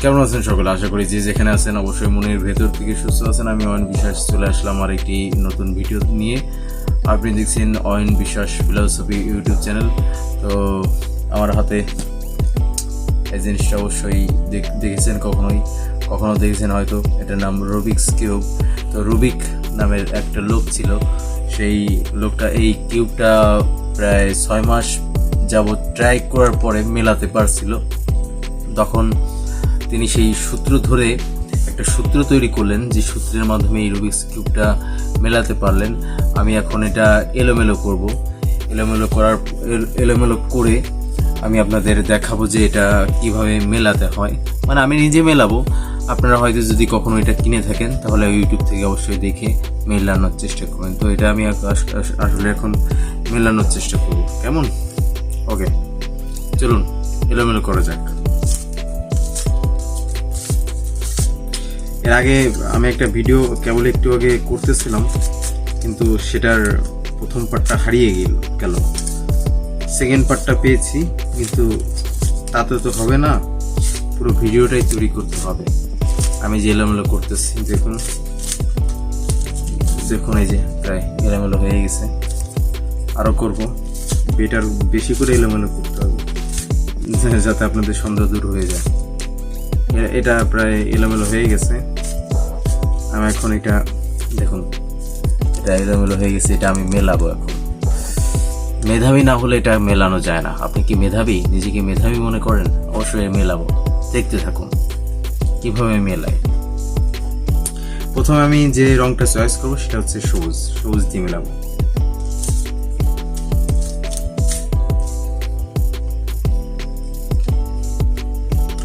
কেমন আছেন সকলে? আশা করি যে যেখানে আছেন অবশ্যই মনের ভেতর থেকে সুস্থ আছেন। আমি অয়ন বিশ্বাস চলে আসলাম আর একটি নতুন ভিডিও নিয়ে। আপনি দেখছেন অয়ন বিশ্বাস ফিলোসফি ইউটিউব চ্যানেল। তো আমার হাতে এই জিনিসটা অবশ্যই দেখেছেন কখনোই? কখনো দেখেছেন হয়তো? এটার নাম রুবিক্স কিউব। তো রুবিক নামের একটা লোক ছিল। সেই লোকটা এই কিউবটা প্রায় ছয় মাস যাবৎ ট্রাই করার পরে মেলাতে পারছিল। তখন তিনি সেই সূত্র ধরে একটা সূত্র তৈরি করলেন, যে সূত্রের মাধ্যমে এই রুবিক্স কিউবটা মেলাতে পারলেন। আমি এখন এটা এলোমেলো করব। এলোমেলো করার এলোমেলো করে আমি আপনাদের দেখাবো যে এটা কীভাবে মেলাতে হয়। মানে আমি নিজে মেলাবো। আপনারা হয়তো যদি কখনো এটা কিনে থাকেন, তাহলে ইউটিউব থেকে অবশ্যই দেখে মেলানোর চেষ্টা করবেন। তো এটা আমি আস- আস- আসলে এখন মেলানোর চেষ্টা করব। কেমন? ওকে চলুন, এলোমেলো করা যাক। এর আগে আমি একটা ভিডিও কেবল একটু আগে করতেছিলাম, কিন্তু সেটার প্রথম পার্টটা হারিয়ে গেল গেল। সেকেন্ড পার্টটা পেয়েছি, কিন্তু তাতে তো হবে না, পুরো ভিডিওটাই তৈরি করতে হবে। আমি যে এলোমেলো করতেছি, দেখুন। দেখুন এই যে, প্রায় এলোমেলো হয়ে গেছে। আরও করব বেটার বেশি করে এলোমেলো করতে হবে, যাতে আপনাদের সন্দেহ দূর হয়ে যায়। এটা প্রায় এলোমেলো হয়ে গেছে। আমি এখন এটা, দেখুন, এটা এলোমেলো হয়ে গেছে, এটা আমি মেলাবো এখন। মেধাবী না হলে এটা মেলানো যায় না। আপনি কি মেধাবী? নিজেকে মেধাবী মনে করেন? অবশ্যই মেলাবো। দেখতে থাকুন, কীভাবে মেলাই। প্রথমে আমি যে রংটা চয়েস করব, সেটা হচ্ছে সবুজ। সবুজ দিয়ে মেলাবো।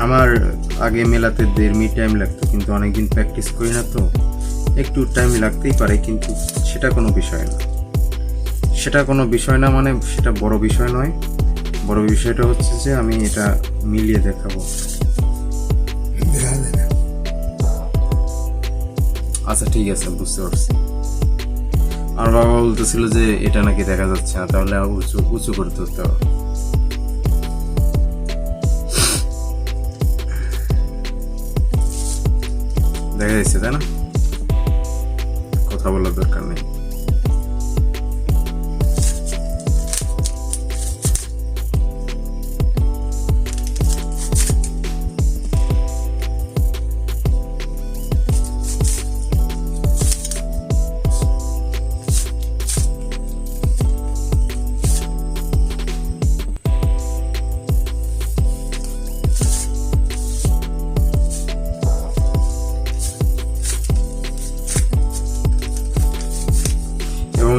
আমার আগে মেলাতে দেড় মিনিট টাইম লাগতো, কিন্তু অনেকদিন প্র্যাকটিস করি না তো। একটু টাইম লাগতেই পারে, কিন্তু সেটা কোনো বিষয় না। সেটা কোনো বিষয় না মানে সেটা বড় বিষয় নয়। বড় বিষয়টা হচ্ছে যে আমি এটা মিলিয়ে দেখাবো। আচ্ছা ঠিক আছে, বুঝতে পারছি। আর বাবা বলতেছিল যে এটা নাকি দেখা যাচ্ছে না, তাহলে উঁচু উঁচু করতে হতে হবে। দেখা যাচ্ছে তাই না? কথা বলার দরকার নেই।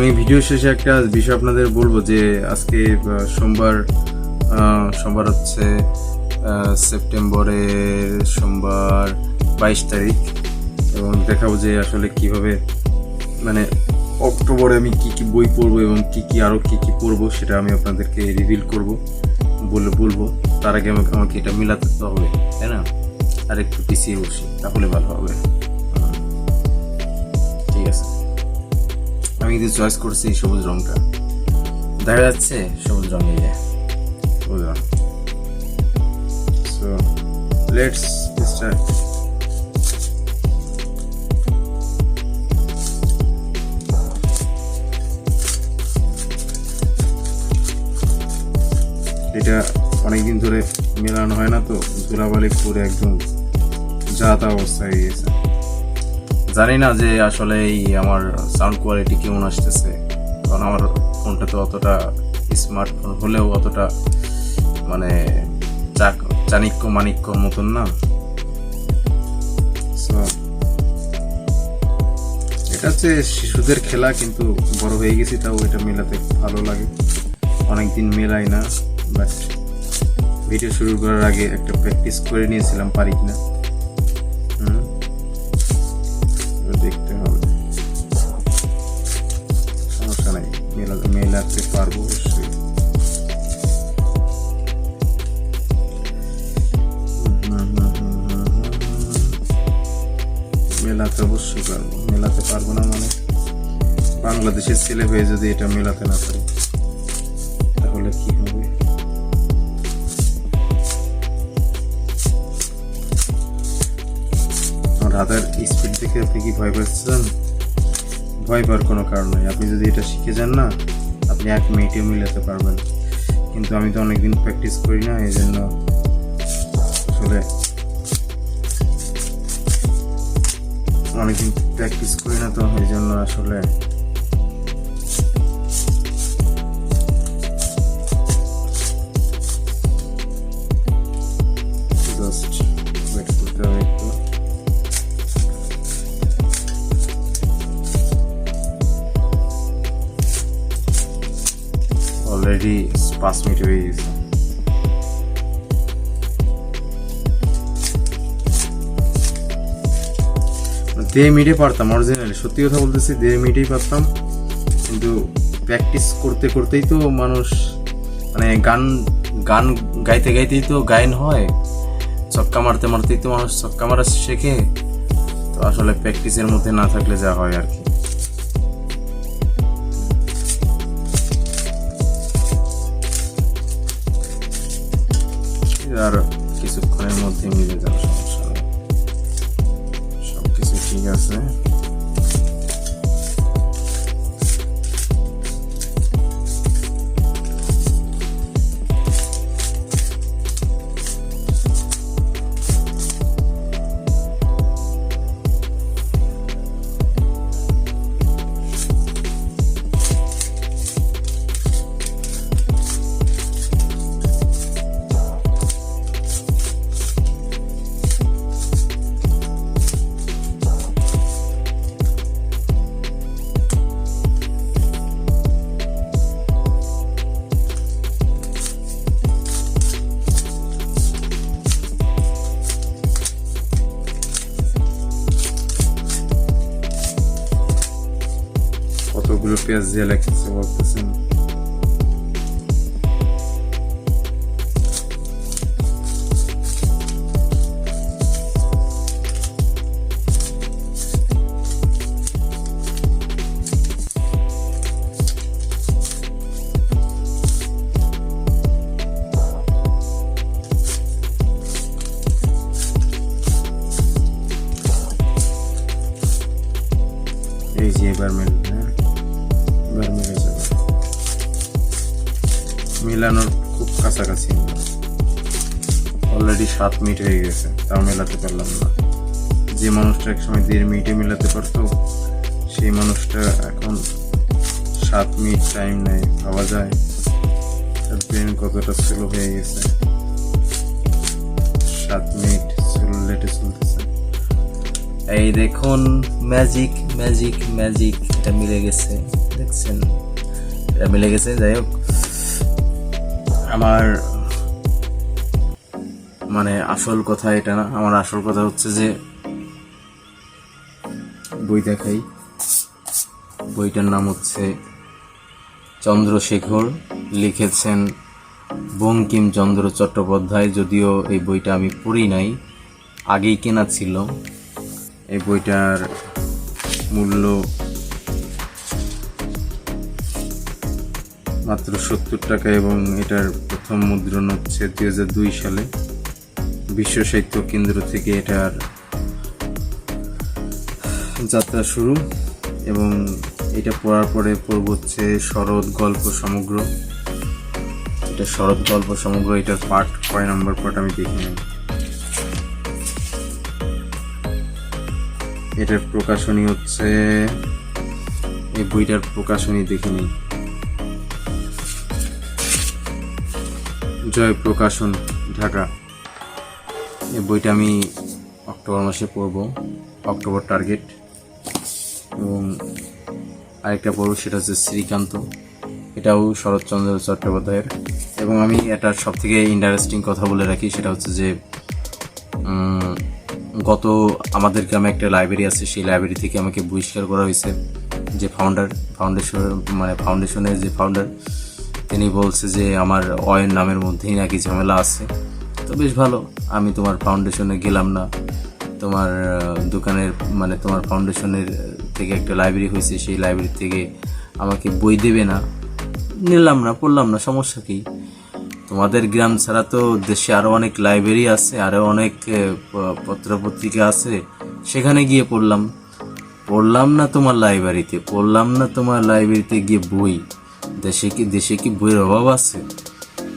এই ভিডিও শেষে একটা বিষয় আপনাদের বলব যে আজকে সোমবার সোমবার হচ্ছে সেপ্টেম্বরের সোমবার বাইশ তারিখ। এবং দেখাবো যে আসলে কীভাবে মানে অক্টোবরে আমি কি কি বই পড়ব এবং কি কি আরও কি কি পড়ব সেটা আমি আপনাদেরকে রিভিল করব, বলে বলব। তার আগে আমাকে আমাকে এটা মিলাতে তো হবে, তাই না? আর একটু পিছিয়ে বসি, তাহলে ভালো হবে। ঠিক আছে। আমি কিন্তু চয়েস করছি, সবুজ রংটা। দেখা যাচ্ছে সবুজ রং এই যে। সো লেটস স্টার্ট এটা অনেকদিন ধরে মেলানো হয় না তো, ধুলাবালি পরে একদম যা তা অবস্থা হয়ে গেছে জানি না যে আসলে এই আমার সাউন্ড কোয়ালিটি কেমন আসতেছে। কারণ আমার ফোনটা তো অতটা স্মার্টফোন হলেও অতটা মানে চাণিক্য মানিক্যর মতন না। এটা হচ্ছে শিশুদের খেলা, কিন্তু বড় হয়ে গেছি, তাও এটা মেলাতে ভালো লাগে। অনেকদিন মেলাই না বাট ভিডিও শুরু করার আগে একটা প্র্যাকটিস করে নিয়েছিলাম, পারি কিনা। মেলাতে পারব অবশ্যই। মেলাতে অবশ্যই পারব মেলাতে পারব না মানে বাংলাদেশের ছেলে হয়ে যদি এটা মেলাতে না পারি তাহলে কি হবে আমার হাতের স্পিড দেখে আপনি কি ভয় পাচ্ছেন ভয় পাওয়ার কোনো কারণ নেই আপনি যদি এটা শিখে যান না আপনি এক মিনিটেও মিলাতে পারবেন কিন্তু আমি তো অনেকদিন প্র্যাকটিস করি না, এই জন্য আসলে অনেকদিন প্র্যাকটিস করি না তো, এই জন্য আসলে পাঁচ মিনিট হয়ে গেছে। দেড় মিনিটে পারতাম অরিজিনালি সত্যি কথা বলতেছি, দেড় মিনিটেই পারতাম। কিন্তু প্র্যাকটিস করতে করতেই তো মানুষ মানে গান গান গাইতে গাইতেই তো গায়ন হয়। ছক্কা মারতে মারতেই তো মানুষ ছক্কা মারা শেখে। তো আসলে প্র্যাকটিসের মধ্যে না থাকলে যা হয় আর কি। আর europeas dialekten tá så var det সাত মিনিট হয়ে গেছে, তাও মেলাতে পারলাম না। যে মানুষটা একসময় দেড় মিনিটে মেলাতে পারতো, সেই মানুষটা এখন সাত মিনিট টাইম নেয় ভাবা যায়। তার ব্রেন কতটা স্লো হয়ে গেছে। সাত মিনিট স্লো লেটে চলতেছে। এই দেখুন ম্যাজিক ম্যাজিক ম্যাজিক এটা মিলে গেছে। দেখছেন? এটা মিলে গেছে, যাই হোক। আমার মানে আসল কথা এটা না। আমার আসল কথা হচ্ছে যে, বই দেখাই। বইটার নাম হচ্ছে চন্দ্রশেখর। লিখেছেন বঙ্কিমচন্দ্র চট্টোপাধ্যায়। যদিও এই বইটা আমি পড়ি নাই, আগেই কেনা ছিল। এই বইটার মূল্য মাত্র সত্তর টাকা এবং এটার প্রথম মুদ্রণ হচ্ছে দুই হাজার দুই সালে। বিশ্ব সাহিত্য কেন্দ্র থেকে এটার যাত্রা শুরু এবং এটা পড়ার পরে পড়ব হচ্ছে শরৎ গল্প সমগ্র। এটা শরৎ গল্প সমগ্র, এটার পার্ট কয় নম্বর পার্ট আমি দেখি নাই এটার প্রকাশনী হচ্ছে, এই বইটার প্রকাশনী দেখে নিই। জয় প্রকাশন, ঢাকা। এই বইটা আমি অক্টোবর মাসে পড়ব, অক্টোবর টার্গেট এবং আরেকটা পড়ব, সেটা হচ্ছে শ্রীকান্ত। এটাও শরৎচন্দ্র চট্টোপাধ্যায়ের। এবং আমি এটার সব থেকে ইন্টারেস্টিং কথা বলে রাখি, সেটা হচ্ছে যে গত আমাদের গ্রামে একটা লাইব্রেরি আছে, সেই লাইব্রেরি থেকে আমাকে বহিষ্কার করা হয়েছে যে ফাউন্ডার ফাউন্ডেশন মানে ফাউন্ডেশনের যে ফাউন্ডার তিনি বলছে যে আমার অয়ের নামের মধ্যেই নাকি ঝামেলা আছে। তো বেশ ভালো। আমি তোমার ফাউন্ডেশনে গেলাম না। তোমার দোকানের মানে তোমার ফাউন্ডেশনের থেকে একটা লাইব্রেরি হয়েছে। সেই লাইব্রেরি থেকে আমাকে বই দেবে না। নিলাম না, পড়লাম না, সমস্যা কী? তোমাদের গ্রাম ছাড়া তো দেশে আরও অনেক লাইব্রেরি আছে আরও অনেক পত্রপত্রিকা আছে। সেখানে গিয়ে পড়লাম। পড়লাম না তোমার লাইব্রেরিতে পড়লাম না তোমার লাইব্রেরিতে গিয়ে বই। দেশে কি দেশে কি বইয়ের অভাব আছে?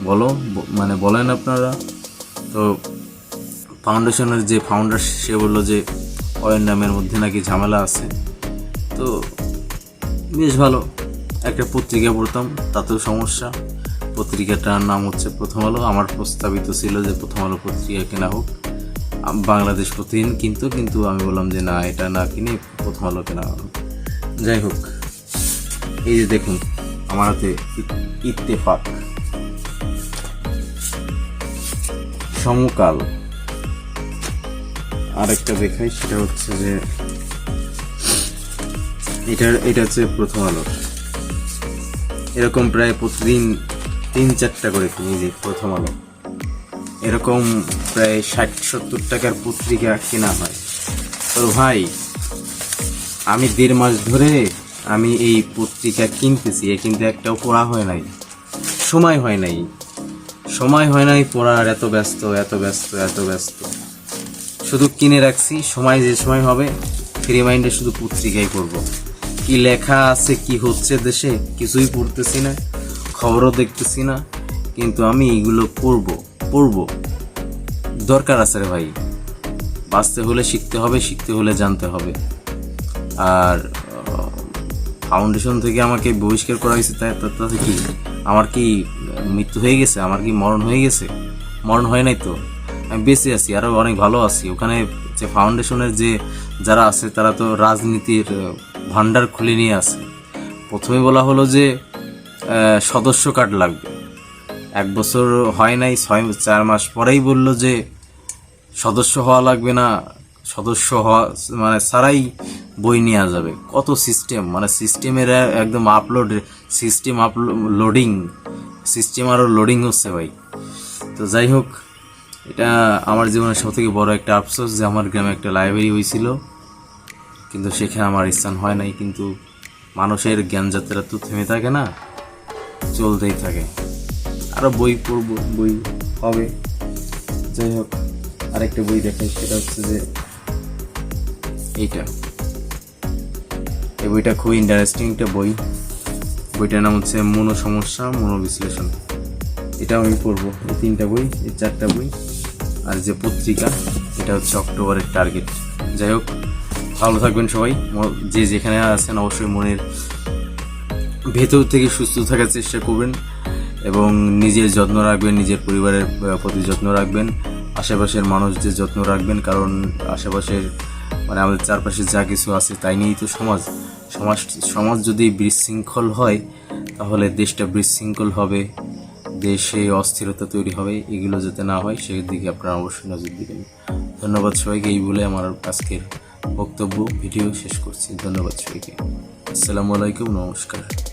বলো মানে বলেন আপনারা। তো ফাউন্ডেশনের যে ফাউন্ডার সে বলল যে অয়ের নামের মধ্যে নাকি ঝামেলা আছে। তো বেশ ভালো। একটা পত্রিকা পড়তাম, তাতেও সমস্যা। পত্রিকাটার নাম হচ্ছে প্রথম আলো। আমার প্রস্তাবিত ছিল যে প্রথম আলো পত্রিকা কেনা হোক। বাংলাদেশ প্রতিদিন কিন্তু কিন্তু আমি বললাম যে না, এটা না কিনে প্রথম আলো কেনা হোক যাই হোক, এই যে দেখুন, আমার হাতে ইত্তেফাক। সমকাল। আরেকটা দেখাই, সেটা হচ্ছে যে এটার, এটা হচ্ছে প্রথম আলো। এরকম প্রায় প্রতিদিন তিন চারটা করে কিনি যে প্রথম আলো। এরকম প্রায় ষাট, সত্তর টাকার পত্রিকা কেনা হয়। তো ভাই, আমি দেড় মাস ধরে আমি এই পত্রিকা কিনতেছি, কিন্তু একটাও পড়া হয় নাই। সময় হয় নাই। সময় হয় নাই পড়ার, এত ব্যস্ত এত ব্যস্ত এত ব্যস্ত। শুধু কিনে রাখছি, সময় যে সময় হবে ফ্রি মাইন্ডে শুধু পত্রিকাই করব কি লেখা আছে, কি হচ্ছে দেশে, কিছুই পড়তেছি না, খবরও দেখতেছি না, কিন্তু আমি এগুলো পড়ব পড়ব। দরকার আছে রে ভাই। বাঁচতে হলে শিখতে হবে, শিখতে হলে জানতে হবে। আর ফাউন্ডেশন থেকে আমাকে বহিষ্কার করা হয়েছে তাই তাতে কি? আমার কি মৃত্যু হয়ে গেছে আমার কি মরণ হয়ে গেছে? মরণ হয় নাই তো? আমি বেঁচে আছি আরও অনেক ভালো আছি। ওখানে যে ফাউন্ডেশনের যে যারা আছে তারা তো রাজনীতির আহ, ভান্ডার খুলে নিয়ে আছে। প্রথমে বলা হলো যে সদস্য কার্ড লাগবে। এক বছর হয় নাই ছয় চার মাস পরেই বলল যে সদস্য হওয়া লাগবে না। সদস্য হওয়া মানে ছাড়াই বই নেওয়া যাবে। কত সিস্টেম মানে সিস্টেমের একদম আপলোড সিস্টেম আপলোডিং সিস্টেম আরও লোডিং হচ্ছে ভাই। তো যাই হোক, এটা আমার জীবনের সব থেকে বড় একটা আফসোস যে আমার গ্রামে একটা লাইব্রেরি হয়েছিল। কিন্তু সেখানে আমার স্থান হয় নাই, কিন্তু মানুষের জ্ঞান যাত্রা তো থেমে থাকে না, চলতেই থাকে। আরও বই পড়ব, বই হবে। যাই হোক, আরেকটা বই দেখাই, সেটা হচ্ছে যে এইটা। এই বইটা খুব ইন্টারেস্টিং একটা বই। বইটার নাম হচ্ছে মনো সমস্যা মনো বিশ্লেষণ এটা আমি পড়ব। এই তিনটা বই, এই চারটা বই আর যে পত্রিকা, এটা হচ্ছে অক্টোবরের টার্গেট। যাই হোক, ভালো থাকবেন সবাই। যে যেখানে আছেন অবশ্যই মনের ভেতর থেকে সুস্থ থাকার চেষ্টা করবেন এবং নিজের যত্ন রাখবেন, নিজের পরিবারের প্রতি যত্ন রাখবেন, আশেপাশের মানুষদের যত্ন রাখবেন, কারণ আশেপাশের মানে আমাদের চারপাশে যা কিছু আছে তাই নিয়েই তো সমাজ। সমাজ সমাজ যদি বিশৃঙ্খল হয়, তাহলে দেশটা বিশৃঙ্খল হবে, দেশে অস্থিরতা তৈরি হবে, এগুলো যাতে না হয়, সেই দিকে আপনারা অবশ্যই নজর দিবেন। ধন্যবাদ সবাইকে, এই বলে আমার আজকের বক্তব্য, ভিডিও শেষ করছি। ধন্যবাদ সবাইকে। আসসালামু আলাইকুম, নমস্কার।